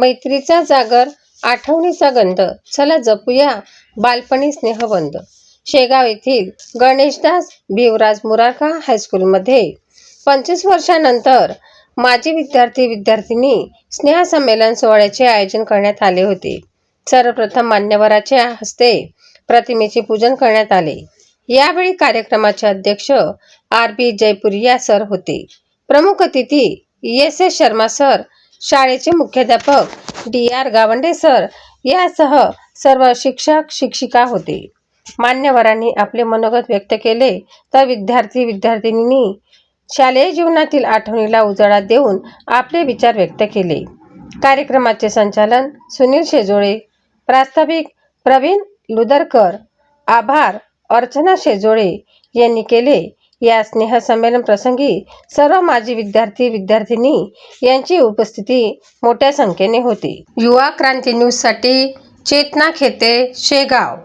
मैत्रीचा जागर आठवणीचा गंध. चला जपूया बालपणी स्नेहबंध. शेगाव येथील गणेशदास भिवराज मुरारका हायस्कूलमध्ये. पंचवीस वर्षानंतर माजी विद्यार्थी विद्यार्थिनी स्नेहसंमेलन सोहळ्याचे आयोजन करण्यात आले होते. सर्वप्रथम मान्यवराच्या हस्ते प्रतिमेचे पूजन करण्यात आले. यावेळी कार्यक्रमाचे अध्यक्ष आर बी जयपुरिया सर होते. प्रमुख अतिथी एस एस शर्मा सर शाळेचे मुख्याध्यापक डी आर गावंडे सर यासह सर्व शिक्षक शिक्षिका होते. मान्यवरांनी आपले मनोगत व्यक्त केले तर विद्यार्थी विद्यार्थिनींनी शालेय जीवनातील आठवणीला उजाळा देऊन आपले विचार व्यक्त केले. कार्यक्रमाचे संचालन सुनील शेजोळे प्रास्ताविक प्रवीण लुदरकर आभार अर्चना शेजोळे यांनी केले. या स्नेहसंमेलन प्रसंगी सर्व माजी विद्यार्थी विद्यार्थिनी यांची उपस्थिती मोठ्या संख्येने होती. युवा क्रांती न्यूजसाठी चेतना खेते शेगाव.